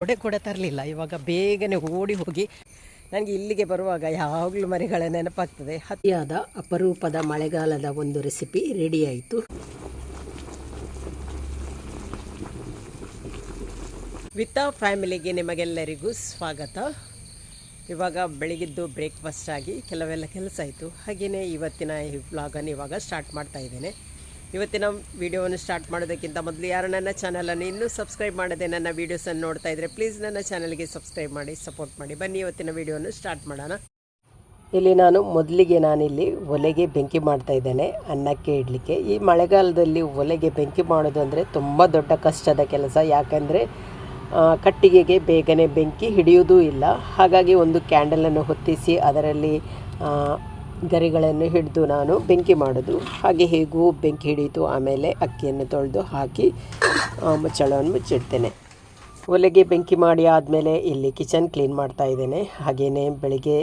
ಕೊಡೆ ಕೂಡ ತರಲಿಲ್ಲ. ಇವಾಗ ಬೇಗನೆ ಓಡಿ ಹೋಗಿ ನನಗೆ ಇಲ್ಲಿಗೆ ಬರುವಾಗ ಯಾವಾಗಲೂ ಮರಿಗಳ ನೆನಪಾಗ್ತದೆ. ಅತಿಯಾದ ಅಪರೂಪದ ಮಳೆಗಾಲದ ಒಂದು ರೆಸಿಪಿ ರೆಡಿಯಾಯಿತು ವಿತ್ ಫ್ಯಾಮಿಲಿಗೆ ನಿಮಗೆಲ್ಲರಿಗೂ ಸ್ವಾಗತ. ಇವಾಗ ಬೆಳಗಿದ್ದು ಬ್ರೇಕ್ಫಾಸ್ಟ್ ಆಗಿ ಕೆಲವೆಲ್ಲ ಕೆಲಸ ಆಯಿತು. ಹಾಗೆಯೇ ಇವತ್ತಿನ ಈ ವ್ಲಾಗನ್ನು ಇವಾಗ ಸ್ಟಾರ್ಟ್ ಮಾಡ್ತಾ ಇದ್ದೇನೆ. ಇವತ್ತಿನ ವಿಡಿಯೋವನ್ನು ಸ್ಟಾರ್ಟ್ ಮಾಡೋದಕ್ಕಿಂತ ಮೊದಲು ಯಾರು ನನ್ನ ಚಾನಲನ್ನು ಇನ್ನೂ ಸಬ್ಸ್ಕ್ರೈಬ್ ಮಾಡದೆ ನನ್ನ ವೀಡಿಯೋಸನ್ನು ನೋಡ್ತಾ ಇದ್ದರೆ ಪ್ಲೀಸ್ ನನ್ನ ಚಾನಲ್ಗೆ ಸಬ್ಸ್ಕ್ರೈಬ್ ಮಾಡಿ ಸಪೋರ್ಟ್ ಮಾಡಿ. ಬನ್ನಿ ಇವತ್ತಿನ ವಿಡಿಯೋವನ್ನು ಸ್ಟಾರ್ಟ್ ಮಾಡೋಣ. ಇಲ್ಲಿ ನಾನು ಮೊದಲಿಗೆ ನಾನಿಲ್ಲಿ ಒಲೆಗೆ ಬೆಂಕಿ ಮಾಡ್ತಾ ಇದ್ದೇನೆ. ಅನ್ನಕ್ಕೆ ಇಡಲಿಕ್ಕೆ. ಈ ಮಳೆಗಾಲದಲ್ಲಿ ಒಲೆಗೆ ಬೆಂಕಿ ಮಾಡೋದು ಅಂದರೆ ತುಂಬ ದೊಡ್ಡ ಕಷ್ಟದ ಕೆಲಸ. ಯಾಕಂದರೆ ಕಟ್ಟಿಗೆಗೆ ಬೇಗನೆ ಬೆಂಕಿ ಹಿಡಿಯುವುದೂ ಇಲ್ಲ. ಹಾಗಾಗಿ ಒಂದು ಕ್ಯಾಂಡಲನ್ನು ಹೊತ್ತಿಸಿ ಅದರಲ್ಲಿ ಗರಿಗಳನ್ನು ಹಿಡಿದು ನಾನು ಬೆಂಕಿ ಮಾಡೋದು ಹಾಗೆ ಹೇಗೂ ಬೆಂಕಿ ಹಿಡಿಯಿತು. ಆಮೇಲೆ ಅಕ್ಕಿಯನ್ನು ತೊಳೆದು ಹಾಕಿ ಮುಚ್ಚಳವನ್ನು ಮುಚ್ಚಿಡ್ತೇನೆ. ಒಲೆಗೆ ಬೆಂಕಿ ಮಾಡಿ ಆದಮೇಲೆ ಇಲ್ಲಿ ಕಿಚನ್ ಕ್ಲೀನ್ ಮಾಡ್ತಾ ಇದ್ದೇನೆ. ಹಾಗೆಯೇ ಬೆಳಿಗ್ಗೆ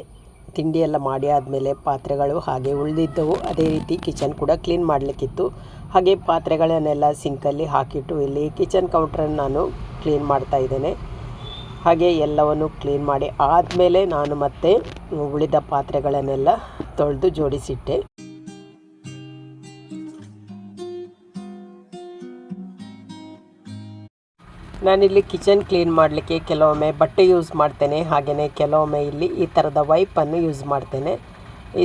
ತಿಂಡಿ ಎಲ್ಲ ಮಾಡಿ ಆದಮೇಲೆ ಪಾತ್ರೆಗಳು ಹಾಗೆ ಉಳಿದಿದ್ದವು. ಅದೇ ರೀತಿ ಕಿಚನ್ ಕೂಡ ಕ್ಲೀನ್ ಮಾಡಲಿಕ್ಕಿತ್ತು. ಹಾಗೆ ಪಾತ್ರೆಗಳನ್ನೆಲ್ಲ ಸಿಂಕಲ್ಲಿ ಹಾಕಿಟ್ಟು ಇಲ್ಲಿ ಕಿಚನ್ ಕೌಂಟ್ರನ್ನು ನಾನು ಕ್ಲೀನ್ ಮಾಡ್ತಾ ಇದ್ದೇನೆ. ಹಾಗೆ ಎಲ್ಲವನ್ನು ಕ್ಲೀನ್ ಮಾಡಿ ಆದಮೇಲೆ ನಾನು ಮತ್ತೆ ಉಳಿದ ಪಾತ್ರೆಗಳನ್ನೆಲ್ಲ ತೊಳೆದು ಜೋಡಿಸಿಟ್ಟೆ. ನಾನಿಲ್ಲಿ ಕಿಚನ್ ಕ್ಲೀನ್ ಮಾಡಲಿಕ್ಕೆ ಕೆಲವೊಮ್ಮೆ ಬಟ್ಟೆ ಯೂಸ್ ಮಾಡ್ತೇನೆ ಹಾಗೆಯೇ ಕೆಲವೊಮ್ಮೆ ಇಲ್ಲಿ ಈ ಥರದ ವೈಪನ್ನು ಯೂಸ್ ಮಾಡ್ತೇನೆ.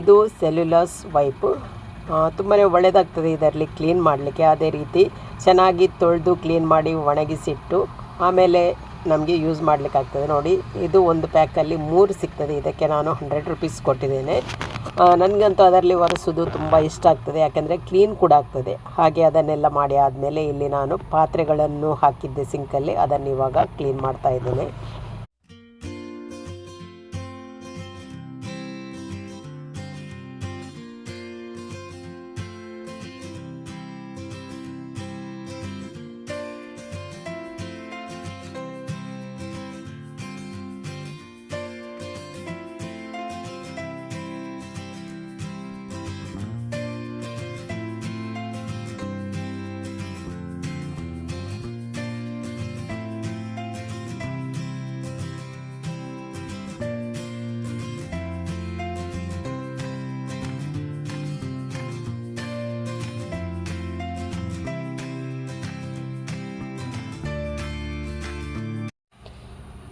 ಇದು ಸೆಲ್ಯುಲಸ್ ವೈಪು ತುಂಬಾ ಒಳ್ಳೆಯದಾಗ್ತದೆ ಇದರಲ್ಲಿ ಕ್ಲೀನ್ ಮಾಡಲಿಕ್ಕೆ. ಅದೇ ರೀತಿ ಚೆನ್ನಾಗಿ ತೊಳೆದು ಕ್ಲೀನ್ ಮಾಡಿ ಒಣಗಿಸಿಟ್ಟು, ಆಮೇಲೆ ನಮಗೆ ಯೂಸ್ ಮಾಡಲಿಕ್ಕಾಗ್ತದೆ ನೋಡಿ, ಇದು ಒಂದು ಪ್ಯಾಕಲ್ಲಿ ಮೂರು ಸಿಗ್ತದೆ. ಇದಕ್ಕೆ ನಾನು ಹಂಡ್ರೆಡ್ ರುಪೀಸ್ ಕೊಟ್ಟಿದ್ದೇನೆ. ನನಗಂತೂ ಅದರಲ್ಲಿ ಒರೆಸೋದು ತುಂಬ ಇಷ್ಟ ಆಗ್ತದೆ. ಯಾಕೆಂದರೆ ಕ್ಲೀನ್ ಕೂಡ ಆಗ್ತದೆ. ಹಾಗೆ ಅದನ್ನೆಲ್ಲ ಮಾಡಿ ಆದಮೇಲೆ ಇಲ್ಲಿ ನಾನು ಪಾತ್ರೆಗಳನ್ನು ಹಾಕಿದ್ದೆ ಸಿಂಕಲ್ಲಿ ಅದನ್ನು ಇವಾಗ ಕ್ಲೀನ್ ಮಾಡ್ತಾ ಇದ್ದೇನೆ.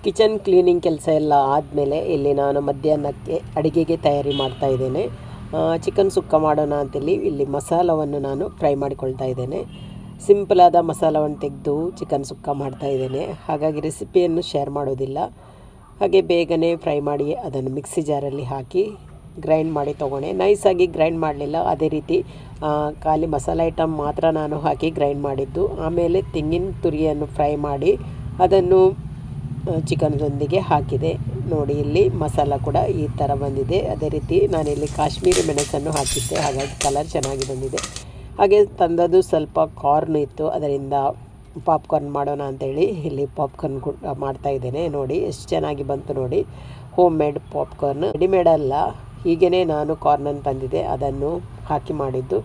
ಕಿಚನ್ ಕ್ಲೀನಿಂಗ್ ಕೆಲಸ ಎಲ್ಲ ಆದಮೇಲೆ ಇಲ್ಲಿ ನಾನು ಮಧ್ಯಾಹ್ನಕ್ಕೆ ಅಡುಗೆಗೆ ತಯಾರಿ ಮಾಡ್ತಾ ಇದ್ದೇನೆ. ಚಿಕನ್ ಸುಕ್ಕ ಮಾಡೋಣ ಅಂತೇಳಿ ಇಲ್ಲಿ ಮಸಾಲವನ್ನು ನಾನು ಫ್ರೈ ಮಾಡಿಕೊಳ್ತಾ ಇದ್ದೇನೆ. ಸಿಂಪಲಾದ ಮಸಾಲವನ್ನು ತೆಗೆದು ಚಿಕನ್ ಸುಕ್ಕ ಮಾಡ್ತಾ ಇದ್ದೇನೆ. ಹಾಗಾಗಿ ರೆಸಿಪಿಯನ್ನು ಶೇರ್ ಮಾಡೋದಿಲ್ಲ. ಹಾಗೆ ಬೇಗನೆ ಫ್ರೈ ಮಾಡಿ ಅದನ್ನು ಮಿಕ್ಸಿ ಜಾರಲ್ಲಿ ಹಾಕಿ ಗ್ರೈಂಡ್ ಮಾಡಿ ತೊಗೊಂಡೆ ನೈಸಾಗಿ ಗ್ರೈಂಡ್ ಮಾಡಲಿಲ್ಲ. ಅದೇ ರೀತಿ ಖಾಲಿ ಮಸಾಲೆ ಐಟಮ್ ಮಾತ್ರ ನಾನು ಹಾಕಿ ಗ್ರೈಂಡ್ ಮಾಡಿದ್ದು. ಆಮೇಲೆ ತೆಂಗಿನ ತುರಿಯನ್ನು ಫ್ರೈ ಮಾಡಿ ಅದನ್ನು ಚಿಕನ್ದೊಂದಿಗೆ ಹಾಕಿದೆ. ನೋಡಿ, ಇಲ್ಲಿ ಮಸಾಲ ಕೂಡ ಈ ಥರ ಬಂದಿದೆ. ಅದೇ ರೀತಿ ನಾನಿಲ್ಲಿ ಕಾಶ್ಮೀರಿ ಮೆಣಸನ್ನು ಹಾಕಿದ್ದೆ. ಹಾಗಾಗಿ ಕಲರ್ ಚೆನ್ನಾಗಿ ಬಂದಿದೆ. ಹಾಗೆ ತಂದದ್ದು ಸ್ವಲ್ಪ ಕಾರ್ನ್ ಇತ್ತು. ಅದರಿಂದ ಪಾಪ್ಕಾರ್ನ್ ಮಾಡೋಣ ಅಂತೇಳಿ ಇಲ್ಲಿ ಪಾಪ್ಕಾರ್ನ್ ಕೂಡ ಮಾಡ್ತಾ ಇದ್ದೇನೆ. ನೋಡಿ, ಎಷ್ಟು ಚೆನ್ನಾಗಿ ಬಂತು ನೋಡಿ. Home made popcorn. ರೆಡಿಮೇಡ್ ಅಲ್ಲ. ಹೀಗೇ ನಾನು ಕಾರ್ನನ್ನು ತಂದಿದ್ದೆ. ಅದನ್ನು ಹಾಕಿ ಮಾಡಿದ್ದು.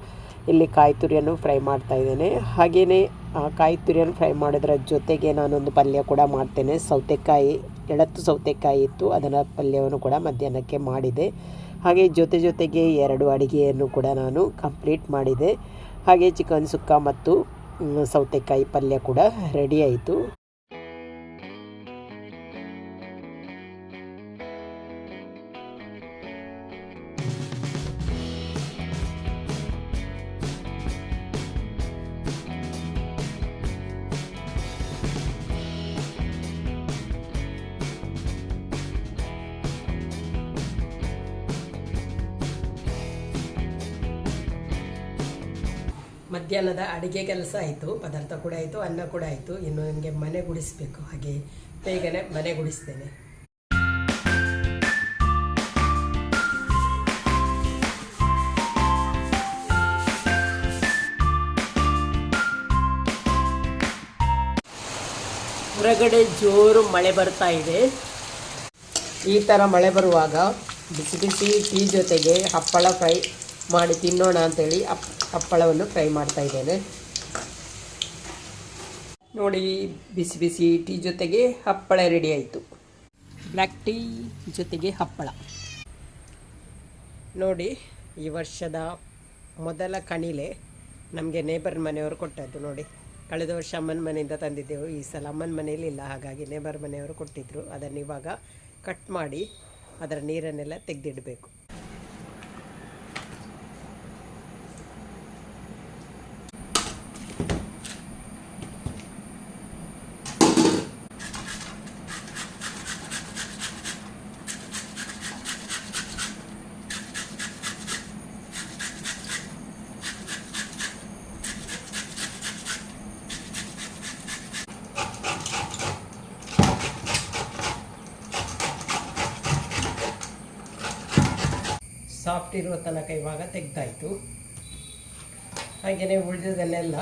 ಇಲ್ಲಿ ಕಾಯಿ ತುರಿಯನ್ನು ಫ್ರೈ ಮಾಡ್ತಾ ಇದ್ದೇನೆ. ಹಾಗೆಯೇ ಕಾಯಿ ತುರಿಯನ್ನು ಫ್ರೈ ಮಾಡೋದ್ರ ಜೊತೆಗೆ ನಾನೊಂದು ಪಲ್ಯ ಕೂಡ ಮಾಡ್ತೇನೆ. ಸೌತೆಕಾಯಿ, ಎಳತ್ತು ಸೌತೆಕಾಯಿ ಇತ್ತು ಅದರ ಪಲ್ಯವನ್ನು ಕೂಡ ಮಧ್ಯಾಹ್ನಕ್ಕೆ ಮಾಡಿದೆ. ಹಾಗೆ ಜೊತೆ ಜೊತೆಗೆ ಎರಡು ಅಡುಗೆಯನ್ನು ಕೂಡ ನಾನು ಕಂಪ್ಲೀಟ್ ಮಾಡಿದೆ. ಹಾಗೆ ಚಿಕನ್ ಸುಕ್ಕ ಮತ್ತು ಸೌತೆಕಾಯಿ ಪಲ್ಯ ಕೂಡ ರೆಡಿ ಆಯಿತು. ಮಧ್ಯಾಹ್ನದ ಅಡುಗೆ ಕೆಲಸ ಆಯಿತು, ಪದಾರ್ಥ ಕೂಡ ಆಯಿತು, ಅನ್ನ ಕೂಡ ಆಯಿತು. ಇನ್ನು ನನಗೆ ಮನೆ ಗುಡಿಸಬೇಕು. ಹಾಗೆ ಬೇಗನೆ ಮನೆ ಗುಡಿಸ್ತೇನೆ. ಹೊರಗಡೆ ಜೋರು ಮಳೆ ಬರ್ತಾ ಇದೆ. ಈ ಥರ ಮಳೆ ಬರುವಾಗ ಬಿಸಿ ಬಿಸಿ ಟೀ ಜೊತೆಗೆ ಹಪ್ಪಳ ಫ್ರೈ ಮಾಡಿ ತಿನ್ನೋಣ ಅಂತೇಳಿ ಅಪ್, ಹಪ್ಪಳವನ್ನು ಫ್ರೈ ಮಾಡ್ತಾ ಇದ್ದೇನೆ. ನೋಡಿ, ಬಿಸಿ ಬಿಸಿ ಟೀ ಜೊತೆಗೆ ಹಪ್ಪಳ ರೆಡಿ ಆಯಿತು. ಬ್ಲ್ಯಾಕ್ ಟೀ ಜೊತೆಗೆ ಹಪ್ಪಳ. ನೋಡಿ, ಈ ವರ್ಷದ ಮೊದಲ ಕಣಿಲೆ ನಮಗೆ ನೇಬರ್ ಮನೆಯವರು ಕೊಟ್ಟದ್ದು ನೋಡಿ. ಕಳೆದ ವರ್ಷ ಅಮ್ಮನ ಮನೆಯಿಂದ ತಂದಿದ್ದೆವು. ಈ ಸಲ ಅಮ್ಮನ ಮನೆಯಲ್ಲಿ ಇಲ್ಲ. ಹಾಗಾಗಿ ನೇಬರ್ ಮನೆಯವರು ಕೊಟ್ಟಿದ್ದರು ಅದನ್ನು ಇವಾಗ ಕಟ್ ಮಾಡಿ ಅದರ ನೀರನ್ನೆಲ್ಲ ತೆಗೆದಿಡಬೇಕು. ಸಾಫ್ಟ್ ಇರುವ ತನಕ ಇವಾಗ ತೆಗ್ದಾಯಿತು. ಹಾಗೆಯೇ ಉಳಿದದನ್ನೆಲ್ಲ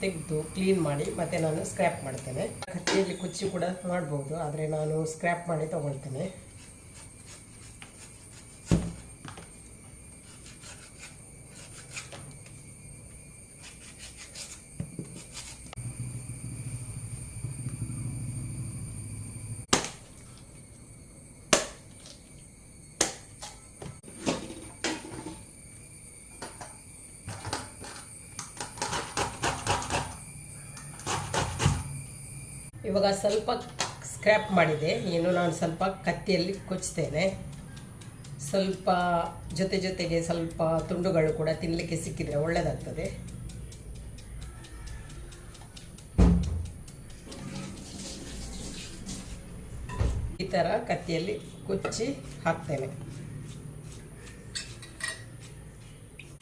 ತೆಗೆದು ಕ್ಲೀನ್ ಮಾಡಿ ಮತ್ತೆ ನಾನು ಸ್ಕ್ರ್ಯಾಪ್ ಮಾಡ್ತೇನೆ. ಕತ್ತಿಯಲ್ಲಿ ಕುಚ್ಚಿ ಕೂಡ ಮಾಡ್ಬೋದು, ಆದರೆ ನಾನು ಸ್ಕ್ರ್ಯಾಪ್ ಮಾಡಿ ತಗೊಳ್ತೇನೆ. ಸ್ವಲ್ಪ ಸ್ಕ್ರ್ಯಾಪ್ ಮಾಡಿದೆ. ಏನು, ನಾನು ಸ್ವಲ್ಪ ಕತ್ತಿಯಲ್ಲಿ ಕೊಚ್ತೇನೆ. ಸ್ವಲ್ಪ ಜೊತೆ ಜೊತೆಗೆ ಸ್ವಲ್ಪ ತುಂಡುಗಳು ಕೂಡ ತಿನ್ನಲಿಕ್ಕೆ ಸಿಕ್ಕಿದರೆ ಒಳ್ಳೆಯದಾಗ್ತದೆ ಈ ಥರ ಕತ್ತಿಯಲ್ಲಿ ಕೊಚ್ಚಿ ಹಾಕ್ತೇನೆ.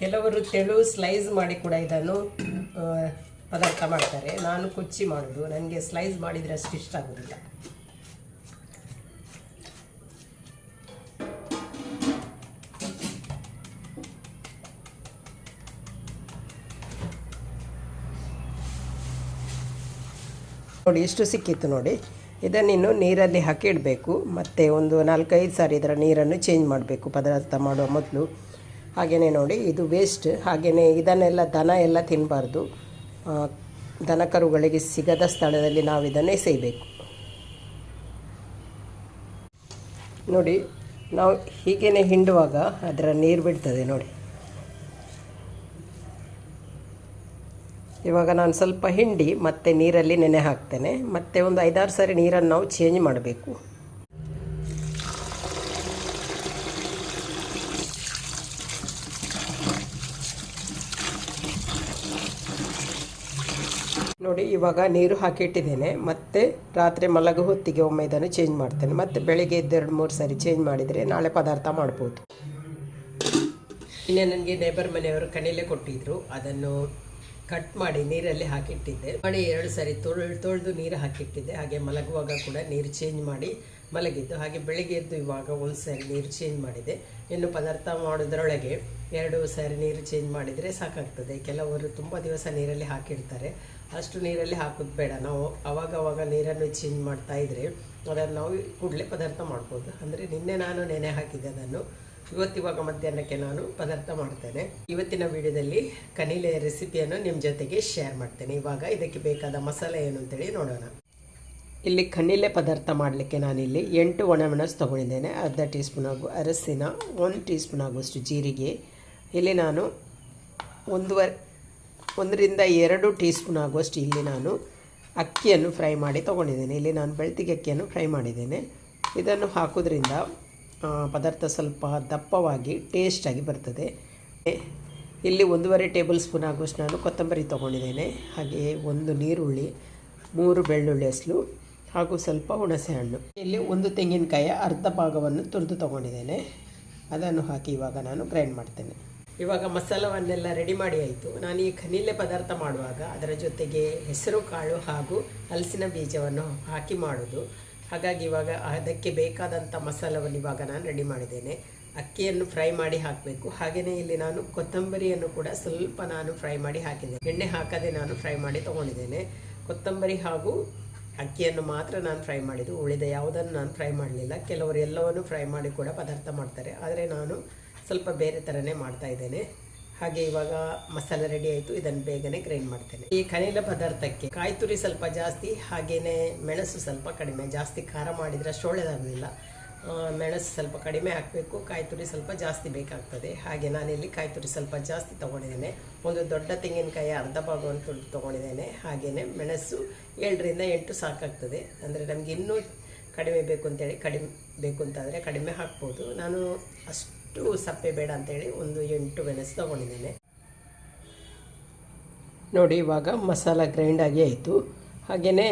ಕೆಲವರು ತೆಳು ಸ್ಲೈಸ್ ಮಾಡಿ ಕೂಡ ಇದನ್ನು ಪದಾರ್ಥ ಮಾಡ್ತಾರೆ. ನಾನು ಕೊಚ್ಚಿ ಮಾಡೋದು. ನನಗೆ ಸ್ಲೈಸ್ ಮಾಡಿದರೆ ಅಷ್ಟು ಇಷ್ಟ ಆಗೋದಿಲ್ಲ. ನೋಡಿ ಇಷ್ಟು ಸಿಕ್ಕಿತ್ತು ನೋಡಿ. ಇದನ್ನಿನ್ನು ನೀರಲ್ಲಿ ಹಾಕಿ ಇಡಬೇಕು. ಮತ್ತು ಒಂದು ನಾಲ್ಕೈದು ಸಾರಿ ಇದರ ನೀರನ್ನು ಚೇಂಜ್ ಮಾಡಬೇಕು. ಪದಾರ್ಥ ಮಾಡುವ ಮೊದಲು. ಹಾಗೆಯೇ ನೋಡಿ, ಇದು ವೇಸ್ಟ್ ಹಾಗೆಯೇ ಇದನ್ನೆಲ್ಲ ದನ ಎಲ್ಲ ತಿನ್ನಬಾರ್ದು ದನ ಕರುಗಳಿಗೆ ಸಿಗದ ಸ್ಥಳದಲ್ಲಿ ನಾವು ಇದನ್ನು ಎಸೆಯಬೇಕು ನೋಡಿ, ನಾವು ಹೀಗೇನೆ ಹಿಂಡುವಾಗ ಅದರ ನೀರು ಬಿಡ್ತದೆ ನೋಡಿ. ಇವಾಗ ನಾನು ಸ್ವಲ್ಪ ಹಿಂಡಿ ಮತ್ತೆ ನೀರಲ್ಲಿ ನೆನೆ ಹಾಕ್ತೇನೆ. ಮತ್ತೆ ಒಂದು ಐದಾರು ಸಾರಿ ನೀರನ್ನು ನಾವು ಚೇಂಜ್ ಮಾಡಬೇಕು. ನೋಡಿ, ಇವಾಗ ನೀರು ಹಾಕಿಟ್ಟಿದ್ದೇನೆ. ಮತ್ತೆ ರಾತ್ರಿ ಮಲಗು ಹೊತ್ತಿಗೆ ಒಮ್ಮೆ ಇದನ್ನು ಚೇಂಜ್ ಮಾಡ್ತೇನೆ. ಮತ್ತು ಬೆಳಿಗ್ಗೆ ಎದ್ದೆರಡು ಮೂರು ಸಾರಿ ಚೇಂಜ್ ಮಾಡಿದರೆ ನಾಳೆ ಪದಾರ್ಥ ಮಾಡ್ಬೋದು. ಇನ್ನೇ ನನಗೆ ನೇಬರ್ ಮನೆಯವರು ಕಣಿಲೆ ಕೊಟ್ಟಿದ್ದರು ಅದನ್ನು ಕಟ್ ಮಾಡಿ ನೀರಲ್ಲಿ ಹಾಕಿಟ್ಟಿದ್ದೆ. ಮಾಡಿ ಎರಡು ಸಾರಿ ತೊಳ್, ತೊಳೆದು ನೀರು ಹಾಕಿಟ್ಟಿದ್ದೆ. ಹಾಗೆ ಮಲಗುವಾಗ ಕೂಡ ನೀರು ಚೇಂಜ್ ಮಾಡಿ ಮಲಗಿದ್ದು. ಹಾಗೆ ಬೆಳಿಗ್ಗೆ ಎದ್ದು ಇವಾಗ ಒಂದು ಸಾರಿ ನೀರು ಚೇಂಜ್ ಮಾಡಿದೆ. ಇನ್ನು ಪದಾರ್ಥ ಮಾಡೋದ್ರೊಳಗೆ ಎರಡು ಸಾರಿ ನೀರು ಚೇಂಜ್ ಮಾಡಿದರೆ ಸಾಕಾಗ್ತದೆ. ಕೆಲವರು ತುಂಬ ದಿವಸ ನೀರಲ್ಲಿ ಹಾಕಿಡ್ತಾರೆ ಅಷ್ಟು ನೀರಲ್ಲಿ ಹಾಕೋದು ಬೇಡ. ನಾವು ಅವಾಗ ಅವಾಗ ನೀರನ್ನು ಚೇಂಜ್ ಮಾಡ್ತಾ ಇದ್ರೆ ಅದನ್ನು ನಾವು ಕೂಡಲೇ ಪದಾರ್ಥ ಮಾಡ್ಬೋದು. ಅಂದರೆ ನಿನ್ನೆ ನಾನು ನೆನೆ ಹಾಕಿದ್ದೆ ಅದನ್ನು. ಇವತ್ತಿವಾಗ ಮಧ್ಯಾಹ್ನಕ್ಕೆ ನಾನು ಪದಾರ್ಥ ಮಾಡ್ತೇನೆ. ಇವತ್ತಿನ ವಿಡಿಯೋದಲ್ಲಿ ಕನಿಲೆಯ ರೆಸಿಪಿಯನ್ನು ನಿಮ್ಮ ಜೊತೆಗೆ ಶೇರ್ ಮಾಡ್ತೇನೆ. ಇವಾಗ ಇದಕ್ಕೆ ಬೇಕಾದ ಮಸಾಲೆ ಏನು ಅಂತೇಳಿ ನೋಡೋಣ. ಇಲ್ಲಿ ಕಣ್ಣಿಲೆ ಪದಾರ್ಥ ಮಾಡಲಿಕ್ಕೆ ನಾನಿಲ್ಲಿ ಎಂಟು ಒಣಮೆಣಸು ತೊಗೊಂಡಿದ್ದೇನೆ. ಅರ್ಧ ಟೀ ಸ್ಪೂನ್ ಆಗು ಅರಸಿನ ಒಂದು ಟೀ ಸ್ಪೂನ್ ಆಗುವಷ್ಟು ಜೀರಿಗೆ. ಇಲ್ಲಿ ನಾನು ಒಂದೂವರೆ ಒಂದರಿಂದ ಎರಡು ಟೀ ಸ್ಪೂನ್ ಆಗುವಷ್ಟು ಇಲ್ಲಿ ನಾನು ಅಕ್ಕಿಯನ್ನು ಫ್ರೈ ಮಾಡಿ ತೊಗೊಂಡಿದ್ದೇನೆ. ಇಲ್ಲಿ ನಾನು ಬೆಳ್ತಿಗೆ ಅಕ್ಕಿಯನ್ನು ಫ್ರೈ ಮಾಡಿದ್ದೇನೆ. ಇದನ್ನು ಹಾಕೋದ್ರಿಂದ ಪದಾರ್ಥ ಸ್ವಲ್ಪ ದಪ್ಪವಾಗಿ ಟೇಸ್ಟಾಗಿ ಬರ್ತದೆ. ಇಲ್ಲಿ ಒಂದೂವರೆ ಟೇಬಲ್ ಸ್ಪೂನ್ ಆಗುವಷ್ಟು ನಾನು ಕೊತ್ತಂಬರಿ ತೊಗೊಂಡಿದ್ದೇನೆ. ಹಾಗೆಯೇ ಒಂದು ನೀರುಳ್ಳಿ, ಮೂರು ಬೆಳ್ಳುಳ್ಳಿ ಹಸಲು, ಹಾಗೂ ಸ್ವಲ್ಪ ಹುಣಸೆ ಹಣ್ಣು. ಇಲ್ಲಿ ಒಂದು ತೆಂಗಿನಕಾಯಿಯ ಅರ್ಧ ಭಾಗವನ್ನು ತುರಿದು ತೊಗೊಂಡಿದ್ದೇನೆ. ಅದನ್ನು ಹಾಕಿ ಇವಾಗ ನಾನು ಗ್ರೈಂಡ್ ಮಾಡ್ತೇನೆ. ಇವಾಗ ಮಸಾಲವನ್ನೆಲ್ಲ ರೆಡಿ ಮಾಡಿ ಆಯಿತು. ನಾನು ಈ ಖನಿಲೆ ಪದಾರ್ಥ ಮಾಡುವಾಗ ಅದರ ಜೊತೆಗೆ ಹೆಸರು, ಕಾಳು ಹಾಗೂ ಹಲಸಿನ ಬೀಜವನ್ನು ಹಾಕಿ ಮಾಡೋದು. ಹಾಗಾಗಿ ಇವಾಗ ಅದಕ್ಕೆ ಬೇಕಾದಂಥ ಮಸಾಲವನ್ನು ಇವಾಗ ನಾನು ರೆಡಿ ಮಾಡಿದ್ದೇನೆ. ಅಕ್ಕಿಯನ್ನು ಫ್ರೈ ಮಾಡಿ ಹಾಕಬೇಕು. ಹಾಗೆಯೇ ಇಲ್ಲಿ ನಾನು ಕೊತ್ತಂಬರಿಯನ್ನು ಕೂಡ ಸ್ವಲ್ಪ ನಾನು ಫ್ರೈ ಮಾಡಿ ಹಾಕಿದ್ದೇನೆ. ಎಣ್ಣೆ ಹಾಕದೆ ನಾನು ಫ್ರೈ ಮಾಡಿ ತೊಗೊಂಡಿದ್ದೇನೆ. ಕೊತ್ತಂಬರಿ ಹಾಗೂ ಅಕ್ಕಿಯನ್ನು ಮಾತ್ರ ನಾನು ಫ್ರೈ ಮಾಡಿದ್ದು. ಉಳಿದ ಯಾವುದನ್ನು ನಾನು ಫ್ರೈ ಮಾಡಲಿಲ್ಲ. ಕೆಲವರು ಎಲ್ಲವನ್ನು ಫ್ರೈ ಮಾಡಿ ಕೂಡ ಪದಾರ್ಥ ಮಾಡ್ತಾರೆ. ಆದರೆ ನಾನು ಸ್ವಲ್ಪ ಬೇರೆ ಥರನೇ ಮಾಡ್ತಾ ಇದ್ದೇನೆ. ಹಾಗೆ ಇವಾಗ ಮಸಾಲೆ ರೆಡಿ ಆಯಿತು. ಇದನ್ನು ಬೇಗನೆ ಗ್ರೈಂಡ್ ಮಾಡ್ತೇನೆ. ಈ ಕನಿಲ ಪದಾರ್ಥಕ್ಕೆ ಕಾಯಿ ತುರಿ ಸ್ವಲ್ಪ ಜಾಸ್ತಿ ಹಾಗೆಯೇ ಮೆಣಸು ಸ್ವಲ್ಪ ಕಡಿಮೆ. ಜಾಸ್ತಿ ಖಾರ ಮಾಡಿದರೆ ಅಷ್ಟು ಒಳ್ಳೆಯದಾಗೋದಿಲ್ಲ ಮೆಣಸು ಸ್ವಲ್ಪ ಕಡಿಮೆ ಹಾಕಬೇಕು. ಕಾಯಿ ತುರಿ ಸ್ವಲ್ಪ ಜಾಸ್ತಿ ಬೇಕಾಗ್ತದೆ. ಹಾಗೆ ನಾನಿಲ್ಲಿ ಕಾಯಿ ತುರಿ ಸ್ವಲ್ಪ ಜಾಸ್ತಿ ತೊಗೊಂಡಿದ್ದೇನೆ. ಒಂದು ದೊಡ್ಡ ತೆಂಗಿನಕಾಯಿ ಅರ್ಧ ಭಾಗವನ್ನು ತುಳಿದು ತೊಗೊಂಡಿದ್ದೇನೆ. ಹಾಗೆಯೇ ಮೆಣಸು ಏಳರಿಂದ ಎಂಟು ಸಾಕಾಗ್ತದೆ. ಅಂದರೆ ನಮಗೆ ಇನ್ನೂ ಕಡಿಮೆ ಬೇಕು ಅಂತೇಳಿ, ಕಡಿಮೆ ಬೇಕು ಅಂತಂದರೆ ಕಡಿಮೆ ಹಾಕ್ಬೋದು. ನಾನು ಅಷ್ಟು ಸಪ್ಪೆ ಬೇಡ ಅಂತೇಳಿ ಒಂದು ಎಂಟು ಮೆಣಸು ತೊಗೊಂಡಿದ್ದೇನೆ. ನೋಡಿ, ಇವಾಗ ಮಸಾಲ ಗ್ರೈಂಡ್ ಆಗಿ ಆಯಿತು. ಹಾಗೆಯೇ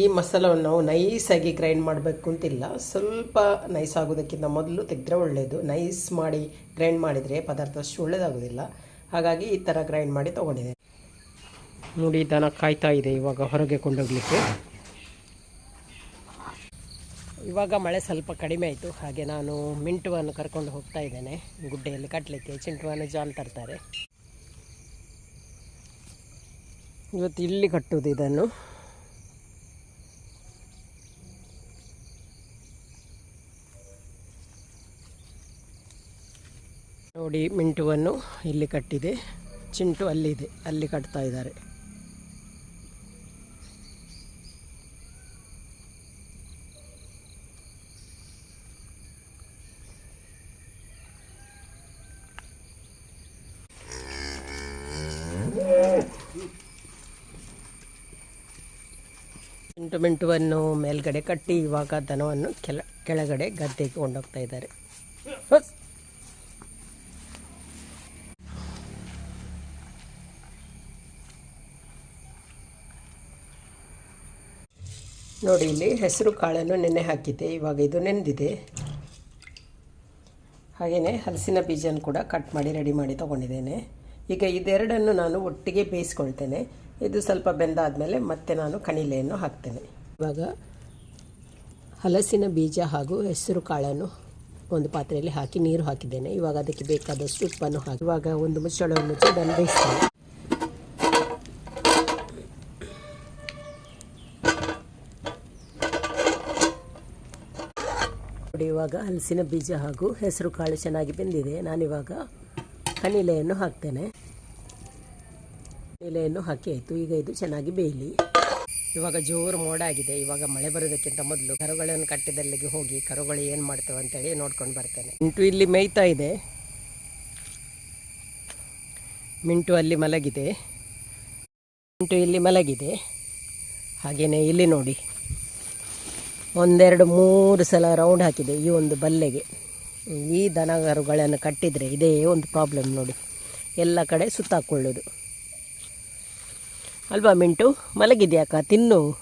ಈ ಮಸಾಲವನ್ನು ನಾವು ನೈಸಾಗಿ ಗ್ರೈಂಡ್ ಮಾಡಬೇಕು ಅಂತಿಲ್ಲ ಸ್ವಲ್ಪ ನೈಸ್ ಆಗೋದಕ್ಕಿಂತ ಮೊದಲು ತೆಗೆದ್ರೆ ಒಳ್ಳೆಯದು ನೈಸ್ ಮಾಡಿ ಗ್ರೈಂಡ್ ಮಾಡಿದರೆ ಪದಾರ್ಥ ಅಷ್ಟು ಒಳ್ಳೆಯದಾಗೋದಿಲ್ಲ ಹಾಗಾಗಿ ಈ ಥರ ಗ್ರೈಂಡ್ ಮಾಡಿ ತೊಗೊಂಡಿದೆ ನೋಡಿ, ದನ ಕಾಯ್ತಾ ಇದೆ ಇವಾಗ ಹೊರಗೆ ಕೊಂಡೋಗ್ಲಿಕ್ಕೆ. ಇವಾಗ ಮಳೆ ಸ್ವಲ್ಪ ಕಡಿಮೆ ಆಯಿತು. ಹಾಗೆ ನಾನು ಮಿಂಟುವನ್ನು ಕರ್ಕೊಂಡು ಹೋಗ್ತಾ ಇದ್ದೇನೆ. ಗುಡ್ಡೆಯಲ್ಲಿ ಕಟ್ಟಲಿಕ್ಕೆ ಚಿಂಟುವನ್ನು ಜಾಲ್ ತರ್ತಾರೆ. ಇವತ್ತು ಇಲ್ಲಿ ಕಟ್ಟುವುದು ಇದನ್ನು. ನೋಡಿ, ಮಿಂಟುವನ್ನು ಇಲ್ಲಿ ಕಟ್ಟಿದೆ. ಚಿಂಟು ಅಲ್ಲಿದೆ. ಅಲ್ಲಿ ಕಟ್ತಾ ಇದ್ದಾರೆ. ಮಿಂಟು ಮೇಲ್ಗಡೆ ಕಟ್ಟಿ ಇವಾಗ ದನವನ್ನು ಕೆಳ ಕೆಳಗಡೆ ಗದ್ದೆಗೆ ಕೊಂಡೋಗ್ತಾ ಇದ್ದಾರೆ. ನೋಡಿ, ಇಲ್ಲಿ ಹೆಸರು ಕಾಳನ್ನು ನೆನೆ ಹಾಕಿದ್ದೆ. ಇವಾಗ ಇದು ನೆಂದಿದೆ. ಹಾಗೆಯೇ ಹಲಸಿನ ಬೀಜನ ಕೂಡ ಕಟ್ ಮಾಡಿ ರೆಡಿ ಮಾಡಿ ತೊಗೊಂಡಿದ್ದೇನೆ. ಈಗ ಇದೆರಡನ್ನು ನಾನು ಒಟ್ಟಿಗೆ ಬೇಯಿಸ್ಕೊಳ್ತೇನೆ. ಇದು ಸ್ವಲ್ಪ ಬೆಂದಾದಮೇಲೆ ಮತ್ತೆ ನಾನು ಕಣಿಲೆಯನ್ನು ಹಾಕ್ತೇನೆ. ಇವಾಗ ಹಲಸಿನ ಬೀಜ ಹಾಗೂ ಹೆಸರು ಕಾಳನ್ನು ಒಂದು ಪಾತ್ರೆಯಲ್ಲಿ ಹಾಕಿ ನೀರು ಹಾಕಿದ್ದೇನೆ. ಇವಾಗ ಅದಕ್ಕೆ ಬೇಕಾದಷ್ಟು ಉಪ್ಪನ್ನು ಹಾಕಿ ಇವಾಗ ಒಂದು ಮುಚ್ಚಳವನ್ನು ಮುಚ್ಚಿ ಅದನ್ನು ಬೇಯಿಸ್ತೇನೆ. ನೋಡಿ ಹಲಸಿನ ಬೀಜ ಹಾಗೂ ಹೆಸರು ಕಾಳು ಚೆನ್ನಾಗಿ ಬೆಂದಿದೆ. ನಾನಿವಾಗ ಕಣಿಲೆಯನ್ನು ಹಾಕ್ತೇನೆ. ಕಣಿಲೆಯನ್ನು ಹಾಕಿ ಆಯಿತು. ಈಗ ಇದು ಚೆನ್ನಾಗಿ ಬೇಯಲಿ. ಇವಾಗ ಜೋರು ಮೋಡ ಆಗಿದೆ ಇವಾಗ ಮಳೆ ಬರೋದಕ್ಕಿಂತ ಮೊದಲು ಕರುಗಳನ್ನು ಕಟ್ಟಿದಲ್ಲಿಗೆ ಹೋಗಿ ಕರುಗಳು ಏನು ಮಾಡ್ತವೆ ಅಂತೇಳಿ ನೋಡ್ಕೊಂಡು ಬರ್ತೇನೆ. ಮಿಂಟು ಇಲ್ಲಿ ಮೇಯ್ತಾ ಇದೆ. ಮಿಂಟು ಅಲ್ಲಿ ಮಲಗಿದೆ. ಮಿಂಟು ಇಲ್ಲಿ ಮಲಗಿದೆ. ಹಾಗೆಯೇ ಇಲ್ಲಿ ನೋಡಿ. ಒಂದೆರಡು ಮೂರು ಸಲ ರೌಂಡ್ ಹಾಕಿದೆ ಈ ಒಂದು ಬಲ್ಲೆಗೆ. ಈ ದನಗರುಗಳನ್ನು ಕಟ್ಟಿದರೆ ಇದೇ ಒಂದು ಪ್ರಾಬ್ಲಮ್ ನೋಡಿ. ಎಲ್ಲ ಕಡೆ ಸುತ್ತಾಕೊಳ್ಳೋದು. ಅಲ್ವಾ ಮಿಂಟು? ಮಲಗಿದ್ಯಾಕ ತಿನ್ನು.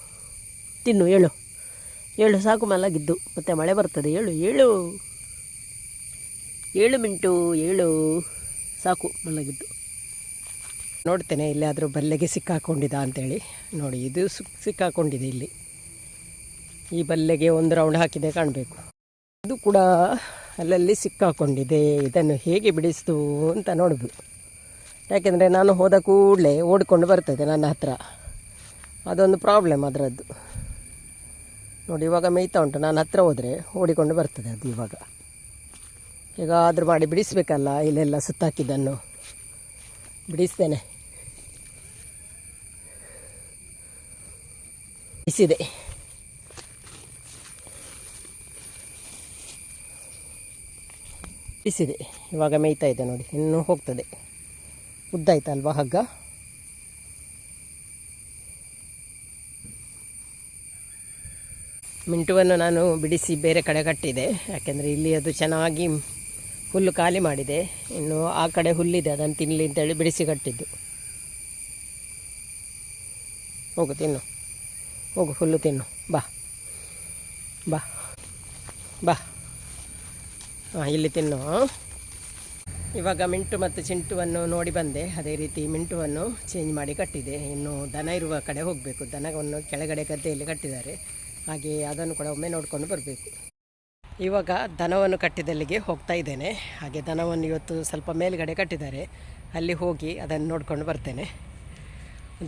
ತಿನ್ನು ಏಳು ಏಳು ಸಾಕು ಮಲಗಿದ್ದು. ಮತ್ತೆ ಮಳೆ ಬರ್ತದೆ. ಏಳು ಏಳು ಏಳು ಮಿಂಟು ಏಳು ಸಾಕು ಮಲಗಿದ್ದು. ನೋಡ್ತೇನೆ, ಇಲ್ಲಾದರೂ ಬಲ್ಲೆಗೆ ಸಿಕ್ಕಾಕೊಂಡಿದ್ದ ಅಂತೇಳಿ. ನೋಡಿ, ಇದು ಸುಕ್ ಸಿಕ್ಕಾಕೊಂಡಿದೆ ಇಲ್ಲಿ. ಈ ಬಲ್ಲೆಗೆ ಒಂದು ರೌಂಡ್ ಹಾಕಿದೆ, ಕಾಣಬೇಕು. ಇದು ಕೂಡ ಅಲ್ಲಲ್ಲಿ ಸಿಕ್ಕಾಕೊಂಡಿದೆ. ಇದನ್ನು ಹೇಗೆ ಬಿಡಿಸ್ತು ಅಂತ ನೋಡೋದು ಯಾಕೆಂದರೆ ನಾನು ಹೋದ ಕೂಡಲೇ ಓಡಿಕೊಂಡು ಬರ್ತದೆ ನನ್ನ ಹತ್ರ. ಅದೊಂದು ಪ್ರಾಬ್ಲಮ್ ಅದರದ್ದು. ನೋಡಿ, ಇವಾಗ ಮೇಯ್ತಾ ಉಂಟು. ನಾನು ಹತ್ರ ಹೋದರೆ ಓಡಿಕೊಂಡು ಬರ್ತದೆ ಅದು ಇವಾಗ. ಹೇಗಾದರೂ ಮಾಡಿ ಬಿಡಿಸಬೇಕಲ್ಲ ಇಲ್ಲೆಲ್ಲ ಸುತ್ತಾಕಿದ್ದನ್ನು. ಬಿಡಿಸ್ತೇನೆ. ಬಿಸಿದೆ. ಬಿಸಿದೆ. ಇವಾಗ ಮೇಯ್ತಾ ಇದೆ ನೋಡಿ. ಇನ್ನೂ ಹೋಗ್ತದೆ. ಉದ್ದಾಯ್ತಲ್ವಾ ಹಗ್ಗ? ಮಿಂಟುವನ್ನು ನಾನು ಬಿಡಿಸಿ ಬೇರೆ ಕಡೆ ಕಟ್ಟಿದೆ. ಯಾಕೆಂದರೆ ಇಲ್ಲಿ ಅದು ಚೆನ್ನಾಗಿ ಹುಲ್ಲು ಖಾಲಿ ಮಾಡಿದೆ. ಇನ್ನು ಆ ಕಡೆ ಹುಲ್ಲಿದೆ, ಅದನ್ನು ತಿನ್ನಲಿ ಅಂತೇಳಿ ಬಿಡಿಸಿ ಕಟ್ಟಿದ್ದು. ಹೋಗು, ತಿನ್ನು. ಹೋಗು, ಹುಲ್ಲು ತಿನ್ನು. ಬಾ. ಬಾ. ಬಾ. ಹಾಂ, ಇಲ್ಲಿ ತಿನ್ನು. ಇವಾಗ ಮಿಂಟು ಮತ್ತು ಚಿಂಟುವನ್ನು ನೋಡಿ ಬಂದೆ. ಅದೇ ರೀತಿ ಮಿಂಟುವನ್ನು ಚೇಂಜ್ ಮಾಡಿ ಕಟ್ಟಿದೆ. ಇನ್ನು ದನ ಇರುವ ಕಡೆ ಹೋಗಬೇಕು. ದನವನ್ನು ಕೆಳಗಡೆ ಗದ್ದೆಯಲ್ಲಿ ಕಟ್ಟಿದ್ದಾರೆ. ಹಾಗೆ ಅದನ್ನು ಕೂಡ ಒಮ್ಮೆ ನೋಡಿಕೊಂಡು ಬರಬೇಕು. ಇವಾಗ ದನವನ್ನು ಕಟ್ಟಿದಲ್ಲಿಗೆ ಹೋಗ್ತಾ ಇದ್ದೇನೆ. ಹಾಗೆ ದನವನ್ನು ಇವತ್ತು ಸ್ವಲ್ಪ ಮೇಲುಗಡೆ ಕಟ್ಟಿದ್ದಾರೆ. ಅಲ್ಲಿ ಹೋಗಿ ಅದನ್ನು ನೋಡಿಕೊಂಡು ಬರ್ತೇನೆ.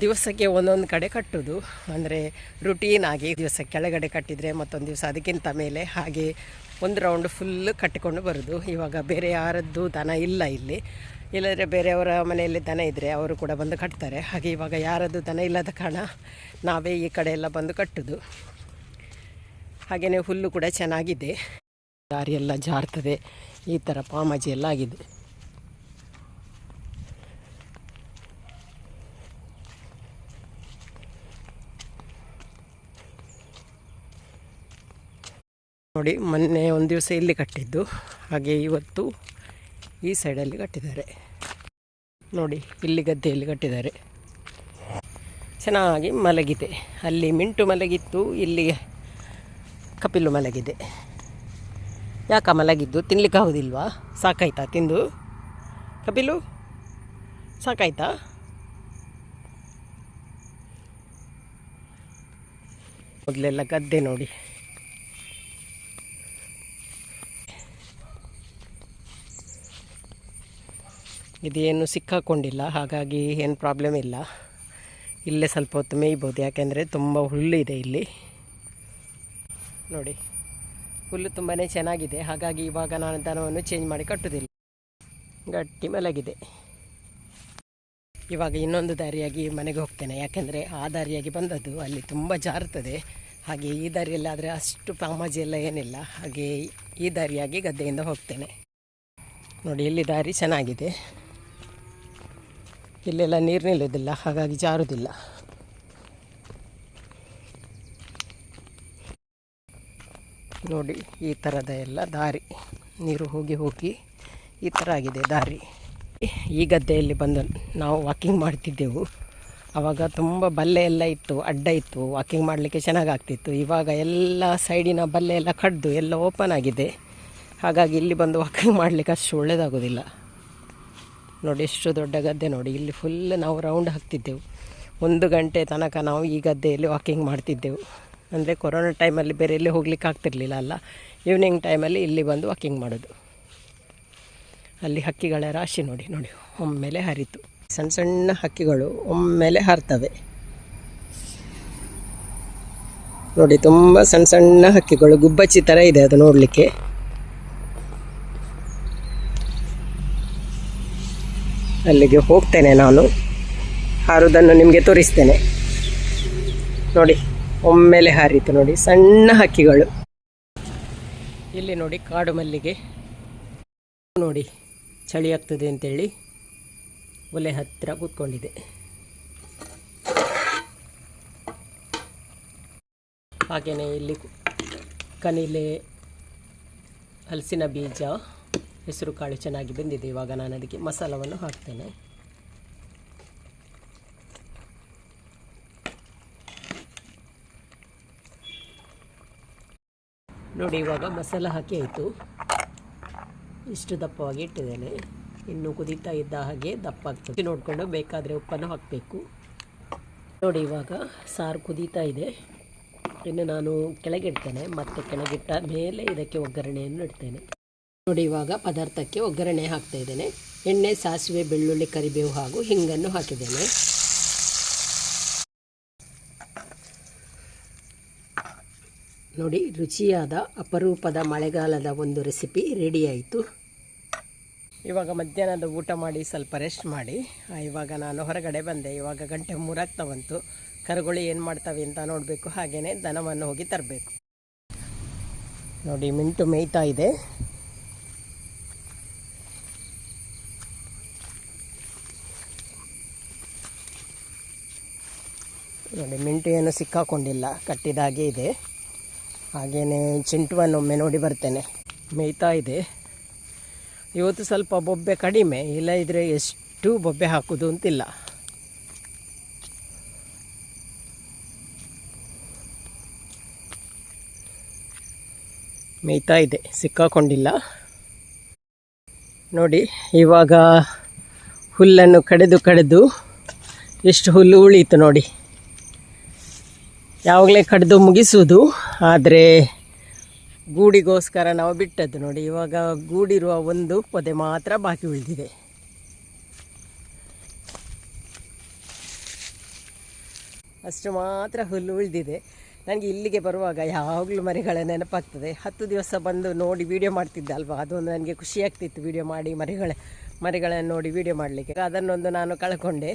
ದಿವಸಕ್ಕೆ ಒಂದೊಂದು ಕಡೆ ಕಟ್ಟೋದು. ಅಂದರೆ ರುಟೀನ್ ಆಗಿ ದಿವಸ ಕೆಳಗಡೆ ಕಟ್ಟಿದರೆ ಮತ್ತೊಂದು ದಿವಸ ಅದಕ್ಕಿಂತ ಮೇಲೆ. ಹಾಗೆ ಒಂದು ರೌಂಡ್ ಫುಲ್ ಕಟ್ಟಿಕೊಂಡು ಬರೋದು. ಇವಾಗ ಬೇರೆ ಯಾರದ್ದು ದನ ಇಲ್ಲ ಇಲ್ಲಿ. ಇಲ್ಲದ್ರೆ ಬೇರೆಯವರ ಮನೆಯಲ್ಲಿ ದನ ಇದ್ದರೆ ಅವರು ಕೂಡ ಬಂದು ಕಟ್ತಾರೆ. ಹಾಗೆ ಇವಾಗ ಯಾರದ್ದು ದನ ಇಲ್ಲದ ಕಾರಣ ನಾವೇ ಈ ಕಡೆ ಎಲ್ಲ ಬಂದು ಕಟ್ಟೋದು. ಹಾಗೆಯೇ ಹುಲ್ಲು ಕೂಡ ಚೆನ್ನಾಗಿದೆ. ದಾರಿಯೆಲ್ಲ ಜಾರ್ತದೆ. ಈ ಥರ ಪಾಮಾಜಿ ಎಲ್ಲ ಆಗಿದೆ. ನೋಡಿ, ಮೊನ್ನೆ ಒಂದು ದಿವಸ ಇಲ್ಲಿ ಕಟ್ಟಿದ್ದು. ಹಾಗೆ ಇವತ್ತು ಈ ಸೈಡಲ್ಲಿ ಕಟ್ಟಿದ್ದಾರೆ. ನೋಡಿ, ಇಲ್ಲಿ ಗದ್ದೆಯಲ್ಲಿ ಕಟ್ಟಿದ್ದಾರೆ. ಚೆನ್ನಾಗಿ ಮಲಗಿದೆ. ಅಲ್ಲಿ ಮಿಂಟು ಮಲಗಿತ್ತು, ಇಲ್ಲಿ ಕಪಿಲು ಮಲಗಿದೆ. ಯಾಕ ಮಲಗಿದ್ದು? ತಿನ್ಲಿಕ್ಕೆ ಆಗೋದಿಲ್ವಾ? ಸಾಕಾಯ್ತಾ ತಿಂದು? ಕಪಿಲು, ಸಾಕಾಯ್ತಾ? ಮೊದಲೆಲ್ಲ ಗದ್ದೆ ನೋಡಿ. ಇದೇನು ಸಿಕ್ಕಾಕೊಂಡಿಲ್ಲ, ಹಾಗಾಗಿ ಏನು ಪ್ರಾಬ್ಲಮ್ ಇಲ್ಲ. ಇಲ್ಲೇ ಸ್ವಲ್ಪ ಹೊತ್ತು ಮೇಯ್ಬೋದು, ಯಾಕೆಂದರೆ ತುಂಬ ಹುಲ್ಲು ಇದೆ ಇಲ್ಲಿ. ನೋಡಿ, ಹುಲ್ಲು ತುಂಬಾ ಚೆನ್ನಾಗಿದೆ, ಹಾಗಾಗಿ ಇವಾಗ ನಾನು ದನವನ್ನು ಚೇಂಜ್ ಮಾಡಿ ಕಟ್ಟುವುದಿಲ್ಲ ಗಟ್ಟಿ ಮಲಗಿದೆ. ಇವಾಗ ಇನ್ನೊಂದು ದಾರಿಯಾಗಿ ಮನೆಗೆ ಹೋಗ್ತೇನೆ, ಯಾಕೆಂದರೆ ಆ ದಾರಿಯಾಗಿ ಬಂದದ್ದು ಅಲ್ಲಿ ತುಂಬ ಜಾರುತ್ತದೆ. ಹಾಗೆ ಈ ದಾರಿಯಲ್ಲಾದರೆ ಅಷ್ಟು ಪಾಮಾಜಿ ಎಲ್ಲ ಏನಿಲ್ಲ, ಹಾಗೆ ಈ ದಾರಿಯಾಗಿ ಗದ್ದೆಯಿಂದ ಹೋಗ್ತೇನೆ. ನೋಡಿ, ಇಲ್ಲಿ ದಾರಿ ಚೆನ್ನಾಗಿದೆ. ಇಲ್ಲೆಲ್ಲ ನೀರು ನಿಲ್ಲೋದಿಲ್ಲ ಹಾಗಾಗಿ ಜಾರುವುದಿಲ್ಲ ನೋಡಿ, ಈ ಥರದ ಎಲ್ಲ ದಾರಿ. ನೀರು ಹೋಗಿ ಹೋಗಿ ಈ ಥರ ಆಗಿದೆ ದಾರಿ. ಈ ಗದ್ದೆಯಲ್ಲಿ ಬಂದು ನಾವು ವಾಕಿಂಗ್ ಮಾಡ್ತಿದ್ದೆವು. ಆವಾಗ ತುಂಬ ಬಲ್ಲೆ ಎಲ್ಲ ಇತ್ತು, ಅಡ್ಡ ಇತ್ತು. ವಾಕಿಂಗ್ ಮಾಡಲಿಕ್ಕೆ ಚೆನ್ನಾಗಾಗ್ತಿತ್ತು. ಇವಾಗ ಎಲ್ಲ ಸೈಡಿನ ಬಲ್ಲೆ ಎಲ್ಲ ಕಡ್ದು ಎಲ್ಲ ಓಪನ್ ಆಗಿದೆ. ಹಾಗಾಗಿ ಇಲ್ಲಿ ಬಂದು ವಾಕಿಂಗ್ ಮಾಡಲಿಕ್ಕೆ ಅಷ್ಟು ಒಳ್ಳೆಯದಾಗೋದಿಲ್ಲ ನೋಡಿ ಎಷ್ಟು ದೊಡ್ಡ ಗದ್ದೆ ನೋಡಿ. ಇಲ್ಲಿ ಫುಲ್ ನಾವು ರೌಂಡ್ ಹಾಕ್ತಿದ್ದೆವು. ಒಂದು ಗಂಟೆ ತನಕ ನಾವು ಈ ಗದ್ದೆಯಲ್ಲಿ ವಾಕಿಂಗ್ ಮಾಡ್ತಿದ್ದೆವು. ಅಂದರೆ ಕೊರೋನಾ ಟೈಮಲ್ಲಿ ಬೇರೆ ಎಲ್ಲಿ ಹೋಗ್ಲಿಕ್ಕೆ ಆಗ್ತಿರ್ಲಿಲ್ಲ ಅಲ್ಲ. ಈವ್ನಿಂಗ್ ಟೈಮಲ್ಲಿ ಇಲ್ಲಿ ಬಂದು ವಾಕಿಂಗ್ ಮಾಡೋದು. ಅಲ್ಲಿ ಹಕ್ಕಿಗಳ ರಾಶಿ ನೋಡಿ ನೋಡಿ. ಒಮ್ಮೆಲೆ ಹರಿತು. ಸಣ್ಣ ಸಣ್ಣ ಹಕ್ಕಿಗಳು ಒಮ್ಮೆಲೆ ಹಾರ್ತವೆ. ನೋಡಿ, ತುಂಬ ಸಣ್ಣ ಸಣ್ಣ ಹಕ್ಕಿಗಳು. ಗುಬ್ಬಚ್ಚಿ ಥರ ಇದೆ ಅದು ನೋಡಲಿಕ್ಕೆ. ಅಲ್ಲಿಗೆ ಹೋಗ್ತೇನೆ ನಾನು. ಹಾರುವುದನ್ನು ನಿಮಗೆ ತೋರಿಸ್ತೇನೆ. ನೋಡಿ, ಒಮ್ಮೆಲೆ ಹಾರಿತು ನೋಡಿ, ಸಣ್ಣ ಹಕ್ಕಿಗಳು. ಇಲ್ಲಿ ನೋಡಿ, ಕಾಡು ಮಲ್ಲಿಗೆ. ನೋಡಿ, ಚಳಿ ಆಗ್ತದೆ ಅಂತೇಳಿ ಒಲೆ ಹತ್ತಿರ ಕೂತ್ಕೊಂಡಿದೆ. ಹಾಗೆಯೇ ಇಲ್ಲಿ ಕನಿಲೆ, ಹಲಸಿನ ಬೀಜ. ಹೆಸರು ಕಾಳು ಚೆನ್ನಾಗಿ ಬೆಂದಿದೆ, ಇವಾಗ ನಾನು ಅದಕ್ಕೆ ಮಸಾಲವನ್ನು ಹಾಕ್ತೇನೆ. ನೋಡಿ, ಇವಾಗ ಮಸಾಲ ಹಾಕಿ ಆಯಿತು. ಇಷ್ಟು ದಪ್ಪವಾಗಿ ಇಟ್ಟಿದ್ದೇನೆ. ಇನ್ನು ಕುದೀತಾ ಇದ್ದ ಹಾಗೆ ದಪ್ಪ ಆಗ್ತದೆ ನೋಡಿಕೊಂಡು ಬೇಕಾದರೆ ಉಪ್ಪನ್ನು ಹಾಕಬೇಕು. ನೋಡಿ, ಇವಾಗ ಸಾರು ಕುದೀತಾ ಇದೆ. ಇನ್ನು ನಾನು ಕೆಳಗಿಡ್ತೇನೆ ಮತ್ತೆ ಕೆಳಗಿಟ್ಟ ಮೇಲೆ ಇದಕ್ಕೆ ಒಗ್ಗರಣೆಯನ್ನು ಇಡ್ತೇನೆ. ನೋಡಿ, ಇವಾಗ ಪದಾರ್ಥಕ್ಕೆ ಒಗ್ಗರಣೆ ಹಾಕ್ತಾ ಇದ್ದೇನೆ. ಎಣ್ಣೆ, ಸಾಸಿವೆ, ಬೆಳ್ಳುಳ್ಳಿ, ಕರಿಬೇವು ಹಾಗೂ ಹಿಂಗನ್ನು ಹಾಕಿದ್ದೇನೆ. ನೋಡಿ, ರುಚಿಯಾದ ಅಪರೂಪದ ಮಳೆಗಾಲದ ಒಂದು ರೆಸಿಪಿ ರೆಡಿ ಆಯಿತು. ಇವಾಗ ಮಧ್ಯಾಹ್ನದ ಊಟ ಮಾಡಿ, ಸ್ವಲ್ಪ ರೆಸ್ಟ್ ಮಾಡಿ. ಇವಾಗ ನಾನು ಹೊರಗಡೆ ಬಂದೆ. ಇವಾಗ ಗಂಟೆ ಮೂರಾಗ್ತಾ ಬಂತು. ಕರುಗಳು ಏನು ಮಾಡ್ತವೆ ಅಂತ ನೋಡಬೇಕು. ಹಾಗೆಯೇ ದನವನ್ನು ಹೋಗಿ ತರಬೇಕು. ನೋಡಿ, ಮಿಂಟು ಮೇಯ್ತಾ ಇದೆ. ನೋಡಿ ಮಿಂಟು ಏನು ಸಿಕ್ಕಾಕೊಂಡಿಲ್ಲ. ಕಟ್ಟಿದ ಹಾಗೆ ಇದೆ ಹಾಗೆಯೇ ಚಿಂಟುವನ್ನೊಮ್ಮೆ ನೋಡಿ ಬರ್ತೇನೆ. ಮೇಯ್ತಾ ಇದೆ. ಇವತ್ತು ಸ್ವಲ್ಪ ಬೊಬ್ಬೆ ಕಡಿಮೆ. ಇಲ್ಲ ಇದ್ರೆ ಎಷ್ಟು ಬೊಬ್ಬೆ ಹಾಕೋದು ಅಂತಿಲ್ಲ. ಮೇಯ್ತಾ ಇದೆ. ಸಿಕ್ಕಾಕೊಂಡಿಲ್ಲ. ನೋಡಿ, ಇವಾಗ ಹುಲ್ಲನ್ನು ಕಡೆದು ಕಡೆದು ಎಷ್ಟು ಹುಲ್ಲು ಉಳೀತು ನೋಡಿ. ಯಾವಾಗಲೇ ಕಡಿದು ಮುಗಿಸುವುದು ಆದರೆ ಗೂಡಿಗೋಸ್ಕರ ನಾವು ಬಿಟ್ಟದ್ದು ನೋಡಿ, ಇವಾಗ ಗೂಡಿರುವ ಒಂದು ಪೊದೆ ಮಾತ್ರ ಬಾಕಿ ಉಳಿದಿದೆ. ಅಷ್ಟು ಮಾತ್ರ ಹುಲ್ಲು ಉಳಿದಿದೆ. ನನಗೆ ಇಲ್ಲಿಗೆ ಬರುವಾಗ ಯಾವಾಗಲೂ ಮರಿಗಳ ನೆನಪಾಗ್ತದೆ. ಹತ್ತು ದಿವಸ ಬಂದು ನೋಡಿ ವೀಡಿಯೋ ಮಾಡ್ತಿದ್ದೆ ಅಲ್ವಾ? ಅದೊಂದು ನನಗೆ ಖುಷಿ ಆಗ್ತಿತ್ತು ವಿಡಿಯೋ ಮಾಡಿ ಮರಿಗಳ ಮರಿಗಳನ್ನು ನೋಡಿ ವಿಡಿಯೋ ಮಾಡಲಿಕ್ಕೆ. ಅದನ್ನೊಂದು ನಾನು ಕಳ್ಕೊಂಡೆ.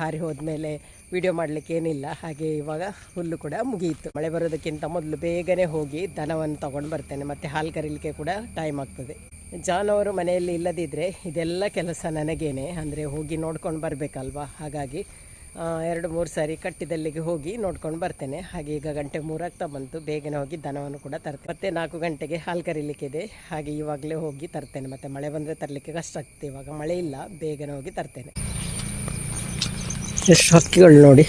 ಹಾರಿ ಹೋದ್ಮೇಲೆ ವಿಡಿಯೋ ಮಾಡಲಿಕ್ಕೆ ಏನಿಲ್ಲ. ಹಾಗೆ ಇವಾಗ ಹುಲ್ಲು ಕೂಡ ಮುಗಿಯಿತು ಮಳೆ ಬರೋದಕ್ಕಿಂತ ಮೊದಲು ಬೇಗನೆ ಹೋಗಿ ದನವನ್ನು ತಗೊಂಡು ಬರ್ತೇನೆ. ಮತ್ತು ಹಾಲು ಕರೀಲಿಕ್ಕೆ ಕೂಡ ಟೈಮ್ ಆಗ್ತದೆ. ಜಾನುವಾರು ಮನೆಯಲ್ಲಿ ಇಲ್ಲದಿದ್ದರೆ ಇದೆಲ್ಲ ಕೆಲಸ ನನಗೇನೆ. ಅಂದರೆ ಹೋಗಿ ನೋಡ್ಕೊಂಡು ಬರಬೇಕಲ್ವಾ? ಹಾಗಾಗಿ ಎರಡು ಮೂರು ಸಾರಿ ಕಟ್ಟಿದಲ್ಲಿಗೆ ಹೋಗಿ ನೋಡ್ಕೊಂಡು ಬರ್ತೇನೆ. ಹಾಗೆ ಈಗ ಗಂಟೆ ಮೂರಾಗ್ತಾ ಬಂತು. ಬೇಗನೆ ಹೋಗಿ ದನವನ್ನು ಕೂಡ ತರ್ತೇನೆ. ಮತ್ತೆ ನಾಲ್ಕು ಗಂಟೆಗೆ ಹಾಲು ಕರೀಲಿಕ್ಕಿದೆ. ಹಾಗೆ ಇವಾಗಲೇ ಹೋಗಿ ತರ್ತೇನೆ. ಮತ್ತೆ ಮಳೆ ಬಂದರೆ ತರಲಿಕ್ಕೆ ಕಷ್ಟ ಆಗ್ತದೆ. ಇವಾಗ ಮಳೆ ಇಲ್ಲ. ಬೇಗನೆ ಹೋಗಿ ತರ್ತೇನೆ. ಎಷ್ಟು ಹಕ್ಕಿಗಳು ನೋಡಿ.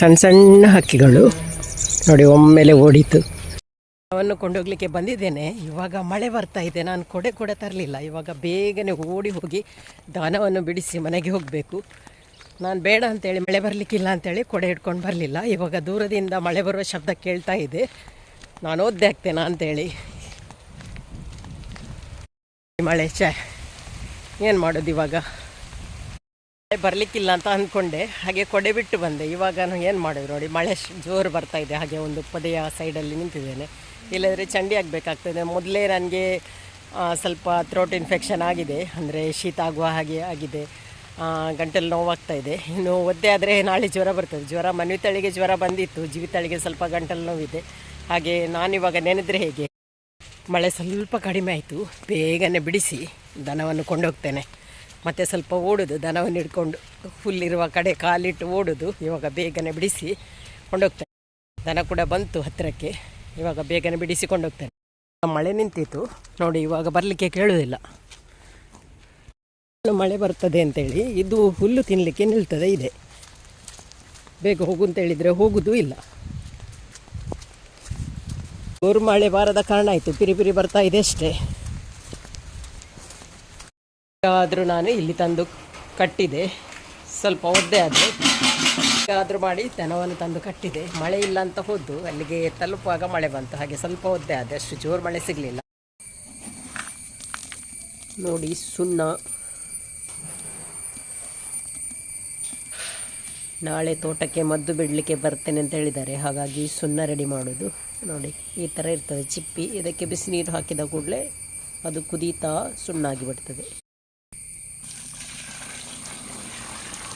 ಸಣ್ಣ ಸಣ್ಣ ಹಕ್ಕಿಗಳು ನೋಡಿ ಒಮ್ಮೆಲೆ ಓಡಿತು. ಅವನ್ನು ಕೊಂಡೋಗ್ಲಿಕ್ಕೆ ಬಂದಿದ್ದೇನೆ. ಇವಾಗ ಮಳೆ ಬರ್ತಾ ಇದೆ. ನಾನು ಕೊಡೆ ಕೂಡ ತರಲಿಲ್ಲ. ಇವಾಗ ಬೇಗನೆ ಓಡಿ ಹೋಗಿ ದಾನವನ್ನು ಬಿಡಿಸಿ ಮನೆಗೆ ಹೋಗಬೇಕು. ನಾನು ಬೇಡ ಅಂತೇಳಿ ಮಳೆ ಬರಲಿಕ್ಕಿಲ್ಲ ಅಂತೇಳಿ ಕೊಡೆ ಹಿಡ್ಕೊಂಡು ಬರಲಿಲ್ಲ. ಇವಾಗ ದೂರದಿಂದ ಮಳೆ ಬರುವ ಶಬ್ದ ಕೇಳ್ತಾ ಇದೆ. ನಾನು ಓದ್ದೆ ಆಗ್ತೇನೆ ಅಂತೇಳಿ. ಮಳೆ ಛೆ, ಏನು ಮಾಡೋದು ಇವಾಗ? ಮಳೆ ಬರಲಿಕ್ಕಿಲ್ಲ ಅಂತ ಅಂದ್ಕೊಂಡೆ ಹಾಗೆ ಕೊಡೆ ಬಿಟ್ಟು ಬಂದೆ. ಇವಾಗ ಏನು ಮಾಡೋದು ನೋಡಿ, ಮಳೆ ಜೋರು ಬರ್ತಾ ಇದೆ. ಹಾಗೆ ಒಂದು ಪೊದೆಯ ಸೈಡಲ್ಲಿ ನಿಂತಿದ್ದೇನೆ. ಇಲ್ಲದ್ರೆ ಚಂಡಿ ಆಗಬೇಕಾಗ್ತದೆ ಮೊದಲೇ ನನಗೆ ಸ್ವಲ್ಪ ಥ್ರೋಟ್ ಇನ್ಫೆಕ್ಷನ್ ಆಗಿದೆ. ಅಂದರೆ ಶೀತ ಆಗುವ ಹಾಗೆ ಆಗಿದೆ. ಗಂಟಲು ನೋವಾಗ್ತಾ ಇದೆ. ಇನ್ನು ಒದ್ದೆ ಆದರೆ ನಾಳೆ ಜ್ವರ ಬರ್ತದೆ. ಜ್ವರ ಮನ್ವಿತಳಿಗೆ ಜ್ವರ ಬಂದಿತ್ತು. ಜೀವಿತಳಿಗೆ ಸ್ವಲ್ಪ ಗಂಟಲು ನೋವಿದೆ. ಹಾಗೆ ನಾನಿವಾಗ ನೆನೆದ್ರೆ ಹೇಗೆ? ಮಳೆ ಸ್ವಲ್ಪ ಕಡಿಮೆ ಆಯಿತು. ಬೇಗನೆ ಬಿಡಿಸಿ ದನವನ್ನು ಕೊಂಡೋಗ್ತೇನೆ. ಮತ್ತು ಸ್ವಲ್ಪ ಓಡೋದು. ದನವನ್ನು ಹಿಡ್ಕೊಂಡು ಇರುವ ಕಡೆ ಕಾಲಿಟ್ಟು ಓಡೋದು. ಇವಾಗ ಬೇಗನೆ ಬಿಡಿಸಿ ಕೊಂಡೋಗ್ತೇನೆ. ದನ ಕೂಡ ಬಂತು ಹತ್ತಿರಕ್ಕೆ ಇವಾಗ ಬೇಗನೆ ಬಿಡಿಸಿಕೊಂಡು ಹೋಗ್ತೇನೆ. ಮಳೆ ನಿಂತಿತ್ತು. ನೋಡಿ ಇವಾಗ ಬರಲಿಕ್ಕೆ ಕೇಳುವುದಿಲ್ಲ. ಮಳೆ ಬರ್ತದೆ ಅಂತೇಳಿ ಇದು ಹುಲ್ಲು ತಿನ್ನಲಿಕ್ಕೆ ನಿಲ್ತದೆ ಇದೆ. ಬೇಗ ಹೋಗು ಅಂತ ಹೇಳಿದರೆ ಹೋಗುವುದೂ ಇಲ್ಲ. ಗೋರು ಮಳೆ ಬಾರದ ಕಾರಣ ಆಯಿತು ಪಿರಿ ಪಿರಿ ಬರ್ತಾ ಇದೆ ಅಷ್ಟೇ. ಆದರೂ ನಾನು ಇಲ್ಲಿ ತಂದು ಕಟ್ಟಿದೆ. ಸ್ವಲ್ಪ ಒದ್ದೆ ಆದರೆ. ಆದರೂ ಮಾಡಿ ದನವನ್ನು ತಂದು ಕಟ್ಟಿದೆ. ಮಳೆ ಇಲ್ಲ ಅಂತ ಹೋದ್ದು, ಅಲ್ಲಿಗೆ ತಲುಪುವಾಗ ಮಳೆ ಬಂತು. ಹಾಗೆ ಸ್ವಲ್ಪ ಹೊದ್ದೆ ಆದರೆ ಅಷ್ಟು ಜೋರು ಮಳೆ ಸಿಗಲಿಲ್ಲ. ನೋಡಿ, ಸುಣ್ಣ. ನಾಳೆ ತೋಟಕ್ಕೆ ಮದ್ದು ಬಿಡಲಿಕ್ಕೆ ಬರ್ತೇನೆ ಅಂತ ಹೇಳಿದ್ದಾರೆ. ಹಾಗಾಗಿ ಸುಣ್ಣ ರೆಡಿ ಮಾಡೋದು. ನೋಡಿ, ಈ ಥರ ಇರ್ತದೆ ಚಿಪ್ಪಿ. ಇದಕ್ಕೆ ಬಿಸಿ ನೀರು ಹಾಕಿದ ಕೂಡಲೇ ಅದು ಕುದೀತಾ ಸುಣ್ಣ ಆಗಿಬಿಡ್ತದೆ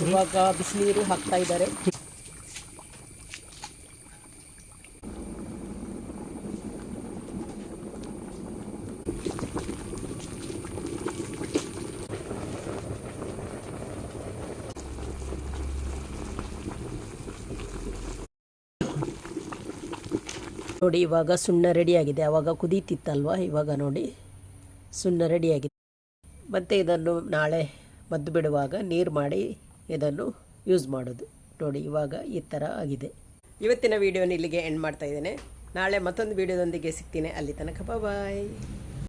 ಇವಾಗ ಬಿಸಿನೀರು ಹಾಕ್ತಾ ಇದ್ದಾರೆ. ನೋಡಿ, ಇವಾಗ ಸುಣ್ಣ ರೆಡಿಯಾಗಿದೆ. ಆವಾಗ ಕುದೀತಿತ್ತಲ್ವ? ಇವಾಗ ನೋಡಿ, ಸುಣ್ಣ ರೆಡಿಯಾಗಿದೆ. ಮತ್ತು ಇದನ್ನು ನಾಳೆ ಮದ್ದು ಬಿಡುವಾಗ ನೀರು ಮಾಡಿ ಇದನ್ನು ಯೂಸ್ ಮಾಡೋದು. ನೋಡಿ, ಇವಾಗ ಈ ಥರ ಆಗಿದೆ. ಇವತ್ತಿನ ವೀಡಿಯೋನ ಇಲ್ಲಿಗೆ ಎಂಡ್ ಮಾಡ್ತಾ ಇದ್ದೇನೆ. ನಾಳೆ ಮತ್ತೊಂದು ವಿಡಿಯೋದೊಂದಿಗೆ ಸಿಗ್ತೀನಿ. ಅಲ್ಲಿ ತನಕ ಬಾಯ್